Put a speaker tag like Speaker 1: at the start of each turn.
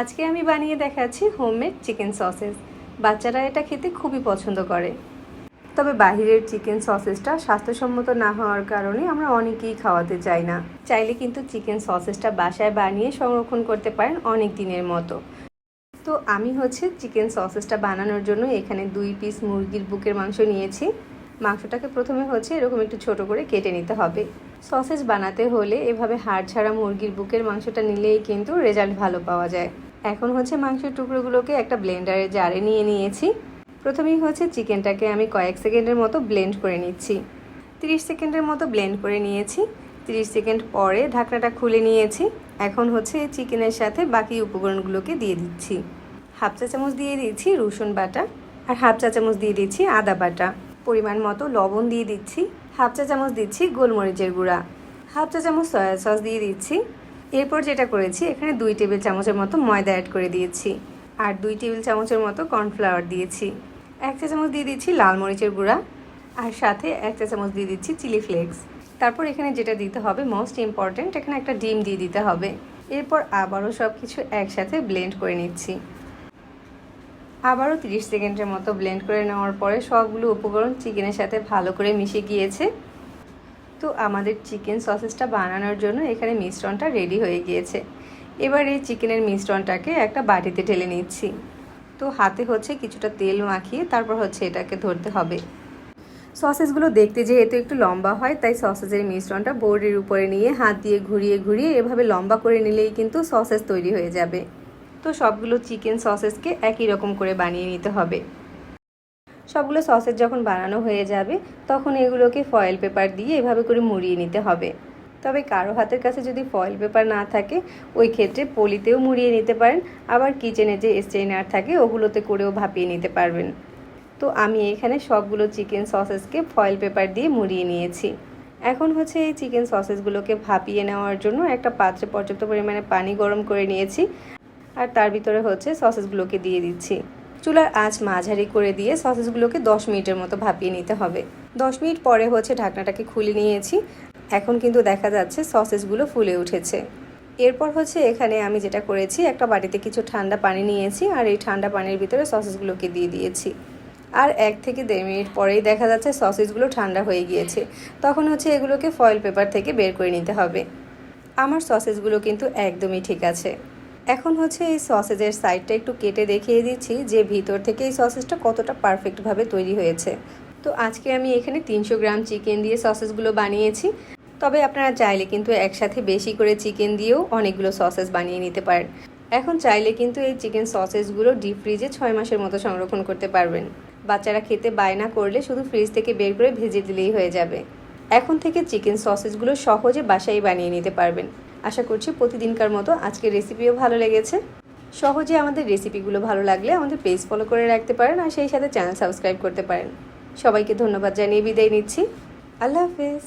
Speaker 1: আজকে আমি বানিয়ে দেখাচ্ছি হোমমেড চিকেন সসেস। বাচ্চারা এটা খেতে খুবই পছন্দ করে। তবে বাহিরের চিকেন সসেসটা স্বাস্থ্যসম্মত না হওয়ার কারণে আমরা অনেকেই খাওয়াতে চাই না। চাইলে কিন্তু চিকেন সসেসটা বাসায় বানিয়ে সংরক্ষণ করতে পারেন অনেক দিনের মতো। তো আমি হচ্ছে চিকেন সসেসটা বানানোর জন্য এখানে দুই পিস মুরগির বুকের মাংস নিয়েছি। মাংসটাকে প্রথমে হচ্ছে এরকম একটু ছোট করে কেটে নিতে হবে। সসেজ বানাতে হলে এভাবে হাড় ছাড়া মুরগির বুকের মাংসটা নিলেই কিন্তু রেজাল্ট ভালো পাওয়া যায়। এখন হচ্ছে মাংসের টুকরোগুলোকে একটা ব্লেন্ডারে জারে নিয়ে নিয়েছি। প্রথমেই হচ্ছে চিকেনটাকে আমি কয়েক সেকেন্ডের মতো ব্লেন্ড করে নিচ্ছি। 30 সেকেন্ডের মতো ব্লেন্ড করে নিয়েছি। 30 সেকেন্ড পরে ঢাকনাটা খুলে নিয়েছি। এখন হচ্ছে চিকেনের সাথে বাকি উপকরণগুলোকে দিয়ে দিচ্ছি। হাফ চা চামচ দিয়ে দিচ্ছি রসুন বাটা আর হাফ চা চামচ দিয়ে দিচ্ছি আদা বাটা। পরিমাণ মতো লবণ দিয়ে দিচ্ছি। হাফ চা চামচ দিচ্ছি গোলমরিচের গুঁড়া। হাফ চা চামচ সয়া সস দিয়ে দিচ্ছি। এরপর যেটা করেছি, এখানে দুই টেবিল চামচের মতো ময়দা অ্যাড করে দিয়েছি আর দুই টেবিল চামচের মতো কর্নফ্লাওয়ার দিয়েছি। এক চা চামচ দিয়ে দিচ্ছি লাল মরিচের গুঁড়া আর সাথে এক চা চামচ দিয়ে দিচ্ছি চিলি ফ্লেক্স তারপর এখানে যেটা দিতে হবে মোস্ট ইম্পর্ট্যান্ট এখানে একটা ডিম দিয়ে দিতে হবে। এরপর আবারও সব কিছু একসাথে ব্লেন্ড করে নিচ্ছি। আবারও 30 সেকেন্ডের মতো ব্লেন্ড করে নেওয়ার পরে সবগুলো উপকরণ চিকেনের সাথে ভালো করে মিশে গিয়েছে। তো আমাদের চিকেন সসেসটা বানানোর জন্য এখানে মিশ্রণটা রেডি হয়ে গিয়েছে। এবার এই চিকেনের মিশ্রণটাকে একটা বাটিতে ঢেলে নিচ্ছি। তো হাতে হচ্ছে কিছুটা তেল মাখিয়ে তারপর হচ্ছে এটাকে ধরতে হবে। সসেসগুলো দেখতে যেহেতু একটু লম্বা হয়, তাই সসেসের মিশ্রণটা বোর্ডের উপরে নিয়ে হাত দিয়ে ঘুরিয়ে ঘুরিয়ে এভাবে লম্বা করে নিলেই কিন্তু সসেস তৈরি হয়ে যাবে। তো সবগুলো চিকেন সসেসকে একই রকম করে বানিয়ে নিতে হবে। সবগুলো সসেস যখন বানানো হয়ে যাবে, তখন এগুলোকে ফয়েল পেপার দিয়ে এভাবে করে মুড়িয়ে নিতে হবে। তবে কারও হাতের কাছে যদি ফয়েল পেপার না থাকে, ওই ক্ষেত্রে পলিতেও মুড়িয়ে নিতে পারেন, আবার কিচেনে যে স্ট্রেনার থাকে, ওগুলোতে করেও ভাপিয়ে নিতে পারবেন। তো আমি এখানে সবগুলো চিকেন সসেসকে ফয়েল পেপার দিয়ে মুড়িয়ে নিয়েছি। এখন হচ্ছে এই চিকেন সসেসগুলোকে ভাপিয়ে নেওয়ার জন্য একটা পাত্রে পর্যাপ্ত পরিমাণে পানি গরম করে নিয়েছি, আর তার ভিতরে হচ্ছে সসেসগুলোকে দিয়ে দিচ্ছি। চুলার আঁচ মাঝারি করে দিয়ে সসেসগুলোকে দশ মিনিটের মতো ভাপিয়ে নিতে হবে। দশ মিনিট পরে হচ্ছে ঢাকনাটাকে খুলে নিয়েছি। এখন কিন্তু দেখা যাচ্ছে সসেসগুলো ফুলে উঠেছে। এরপর হচ্ছে এখানে আমি যেটা করেছি, একটা বাটিতে কিছু ঠান্ডা পানি নিয়েছি আর এই ঠান্ডা পানির ভিতরে সসেসগুলোকে দিয়ে দিয়েছি। আর এক থেকে দেড় মিনিট পরেই দেখা যাচ্ছে সসেসগুলো ঠান্ডা হয়ে গিয়েছে। তখন হচ্ছে এগুলোকে ফয়েল পেপার থেকে বের করে নিতে হবে। আমার সসেসগুলো কিন্তু একদমই ঠিক আছে। এখন হচ্ছে এই সসেজের সাইডটা একটু কেটে দেখিয়ে দিচ্ছি যে ভিতর থেকে এই সসেজটা কতটা পারফেক্টভাবে তৈরি হয়েছে। তো আজকে আমি এখানে তিনশো গ্রাম চিকেন দিয়ে সসেসগুলো বানিয়েছি। তবে আপনারা চাইলে কিন্তু একসাথে বেশি করে চিকেন দিয়েও অনেকগুলো সসেস বানিয়ে নিতে পারেন। এখন চাইলে কিন্তু এই চিকেন সসেসগুলো ডিপ ফ্রিজে ছয় মাসের মতো সংরক্ষণ করতে পারবেন। বাচ্চারা খেতে বায়না করলে শুধু ফ্রিজ থেকে বের করে ভেজে দিলেই হয়ে যাবে। এখন থেকে চিকেন সসেসগুলো সহজে বাসায় বানিয়ে নিতে পারবেন। আশা করছি প্রতিদিনকার মতো আজকের রেসিপিও ভালো লেগেছে। সহজে আমাদের রেসিপিগুলো ভালো লাগলে আমাদের পেজ ফলো করে রাখতে পারেন আর সেই সাথে চ্যানেল সাবস্ক্রাইব করতে পারেন। সবাইকে ধন্যবাদ জানিয়ে বিদায় নিচ্ছি। আল্লাহ হাফেজ।